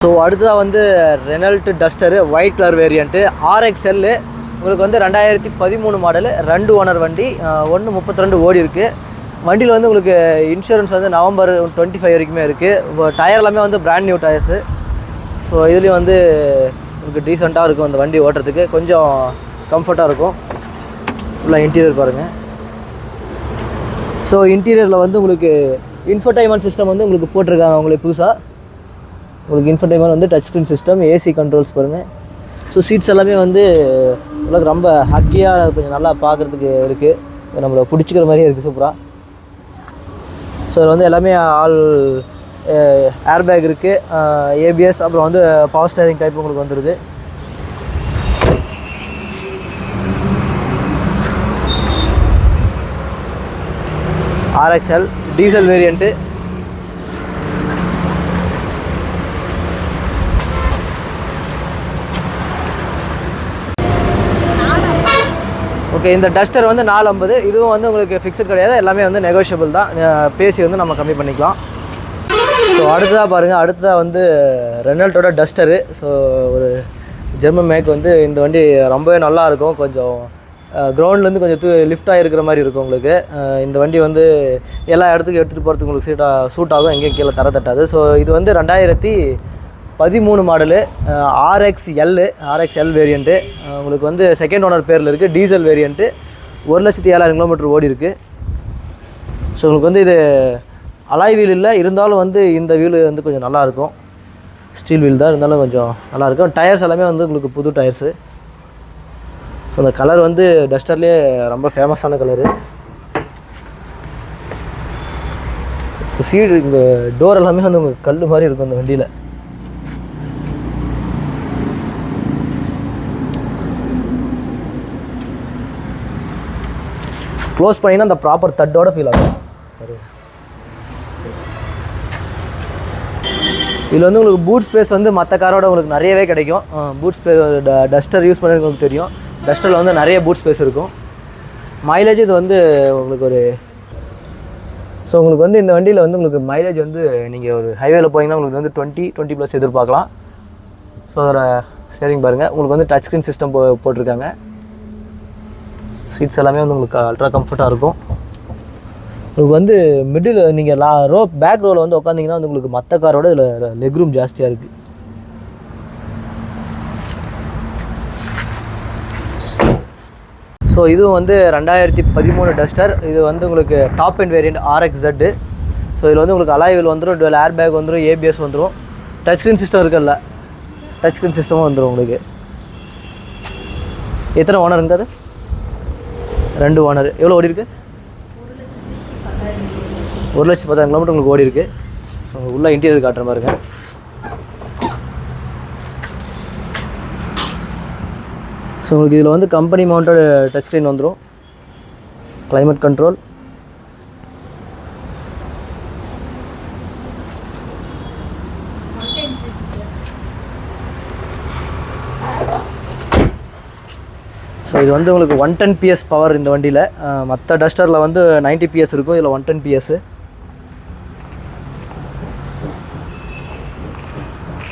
So அடுத்ததாக வந்து Renault Duster white colour variant RXL உங்களுக்கு வந்து ரெண்டாயிரத்தி பதிமூணு மாடலு ரெண்டு ஓனர் வண்டி ஒன்று முப்பத்தி ரெண்டு ஓடி இருக்குது வண்டியில் வந்து உங்களுக்கு இன்சூரன்ஸ் வந்து நவம்பர் டுவெண்ட்டி ஃபைவ் வரைக்குமே இருக்குது டயர் எல்லாமே வந்து பிராண்ட் நியூ டயர்ஸு ஸோ இதுலேயும் வந்து உங்களுக்கு டீசெண்டாக இருக்கும் அந்த வண்டி ஓட்டுறதுக்கு. கொஞ்சம் கம்ஃபர்ட்டாக இருக்கும். ஃபுல்லாக இன்டீரியர் பாருங்கள் ஸோ இன்டீரியரில் வந்து உங்களுக்கு இன்ஃபர்டைன்மெண்ட் சிஸ்டம் வந்து உங்களுக்கு போட்டிருக்காங்க உங்களுக்கு புதுசாக உங்களுக்கு இன்ஃபர்டைமர் வந்து touch screen system AC controls பாருங்கள் ஸோ சீட்ஸ் எல்லாமே வந்து உங்களுக்கு ரொம்ப ஹக்கியாக கொஞ்சம் நல்லா பார்க்குறதுக்கு இருக்குது நம்மளை பிடிச்சிக்கிற மாதிரியே இருக்குது சூப்பராக ஸோ இதில் வந்து எல்லாமே ஆல் ஏர் பேக் இருக்குது ஏபிஎஸ் அப்புறம் வந்து பவர் ஸ்டேரிங் டைப் உங்களுக்கு வந்துடுது ஆர்எக்ஸ்எல் டீசல் வேரியண்ட்டு ஓகே இந்த டஸ்டர் வந்து நாலு ஐம்பது இதுவும் வந்து உங்களுக்கு ஃபிக்ஸட் கிடையாது. எல்லாமே வந்து நெகோஷியபிள் தான். பேசி வந்து நம்ம கம்மி பண்ணிக்கலாம். ஸோ அடுத்ததாக பாருங்கள் அடுத்ததாக வந்து ரெனல்ட்டோட டஸ்டரு ஸோ ஒரு ஜெர்மன் மேக் வந்து இந்த வண்டி ரொம்பவே நல்லா இருக்கும். கொஞ்சம் கிரவுண்ட்லேருந்து கொஞ்சம் தூ லிஃப்டாக இருக்கிற மாதிரி இருக்கும் உங்களுக்கு. இந்த வண்டி வந்து எல்லா இடத்துக்கும் எடுத்துகிட்டு போகிறதுக்கு உங்களுக்கு சீட்டாக சூட் ஆகும். எங்கேயும் கீழே தர தட்டாது. ஸோ இது வந்து ரெண்டாயிரத்தி பதிமூணு model RX L RX L variant உங்களுக்கு வந்து செகண்ட் ஓனர் பேரில் இருக்குது டீசல் வேரியண்ட்டு ஒரு லட்சத்தி ஏழாயிரம் கிலோமீட்டர் ஓடி இருக்குது ஸோ உங்களுக்கு வந்து இது அலாய் வீல் இல்லை இருந்தாலும் வந்து இந்த வீல் வந்து கொஞ்சம் நல்லாயிருக்கும் ஸ்டீல் வீல் தான் இருந்தாலும் கொஞ்சம் நல்லாயிருக்கும் டயர்ஸ் எல்லாமே வந்து உங்களுக்கு புது டயர்ஸு ஸோ அந்த கலர் வந்து டஸ்டர்லேயே ரொம்ப ஃபேமஸான கலரு சீடு இந்த டோர் எல்லாமே வந்து உங்களுக்கு கல் மாதிரி இருக்கும் அந்த வண்டியில். க்ளோஸ் பண்ணிங்கன்னா அந்த ப்ராப்பர் தட்டோட ஃபீல் ஆகும். இதில் வந்து உங்களுக்கு பூட் ஸ்பேஸ் வந்து மற்ற காரோட உங்களுக்கு நிறையவே கிடைக்கும். பூட் ஸ்பேஸ் டஸ்டர் யூஸ் பண்ணி உங்களுக்கு தெரியும். டஸ்டரில் வந்து நிறைய பூட் ஸ்பேஸ் இருக்கும். மைலேஜ் இது வந்து உங்களுக்கு ஒரு ஸோ உங்களுக்கு வந்து இந்த வண்டியில் வந்து உங்களுக்கு மைலேஜ் வந்து நீங்கள் ஒரு ஹைவேல போனீங்கன்னா உங்களுக்கு வந்து டுவெண்ட்டி டுவெண்ட்டி ப்ளஸ் எதிர்பார்க்கலாம். ஸோ அதோட ஸ்டேரிங் பாருங்கள் உங்களுக்கு வந்து டச் ஸ்க்ரீன் சிஸ்டம் போ போட்டிருக்காங்க. சீட்ஸ் எல்லாமே வந்து உங்களுக்கு அல்ட்ரா கம்ஃபர்ட்டாக இருக்கும். உங்களுக்கு வந்து மிடில் நீங்கள் லா ரோ பேக் ரோவில் வந்து உட்காந்திங்கன்னா வந்து உங்களுக்கு மற்ற காரோட இதில் லெக் ரூம் ஜாஸ்தியாக இருக்குது ஸோ இதுவும் வந்து ரெண்டாயிரத்தி பதிமூணு டஸ்டர். இது வந்து உங்களுக்கு top end variant RX Z so இதில் வந்து உங்களுக்கு அலாய்வில் வந்துடும் டுவெல் ஏர் பேக் வந்துடும் ஏபிஎஸ் வந்துடும் டச் ஸ்க்ரீன் சிஸ்டம் இருக்குல்ல? டச் ஸ்க்ரீன் சிஸ்டமும் வந்துடும் உங்களுக்கு. எத்தனை ஓனர் அது? ரெண்டு ஓனர் எவ்வளோ ஓடி இருக்கு ஒரு லட்சத்து பத்தாயிரம் கிலோமீட்டர் உங்களுக்கு ஓடி இருக்கு ஸோ உள்ள இன்டீரியர் காட்டுற பாருங்க ஸோ உங்களுக்கு இதில் வந்து கம்பெனி மவுண்டட் டச் ஸ்க்ரீன் வந்துடும் கிளைமேட் கண்ட்ரோல் ஸோ இது வந்து உங்களுக்கு ஒன் டென் பிஎஸ் பவர் இந்த வண்டியில். மற்ற டஸ்டரில் வந்து 90 பிஎஸ் இருக்கும். இதில் one ten PS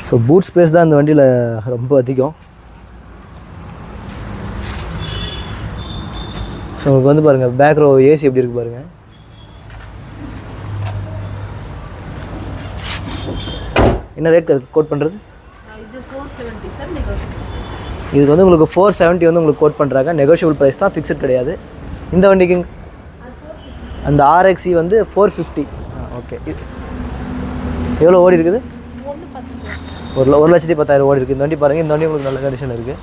so boot space தான் இந்த வண்டியில் ரொம்ப அதிகம். ஸோ உங்களுக்கு வந்து பாருங்கள் பேக் ரோ ஏசி எப்படி இருக்கு பாருங்கள் என்ன ரேட் கோட் பண்ணுறது இதுக்கு வந்து உங்களுக்கு ஃபோர் செவன்ட்டி வந்து உங்களுக்கு கோட் பண்ணுறாங்க நெகோஷியபிள் ப்ரைஸ் தான் ஃபிக்ஸட் கிடையாது. இந்த வண்டிக்கு அந்த ஆர்எக்ஸி வந்து ஃபோர் ஃபிஃப்டி ஓகே எவ்வளோ ஓடி இருக்குது ஒரு ஒரு லட்சத்தி பத்தாயிரம் ஓடி இருக்குது இந்த வண்டி பாருங்கள் இந்த வண்டி உங்களுக்கு நல்ல கண்டிஷன் இருக்குது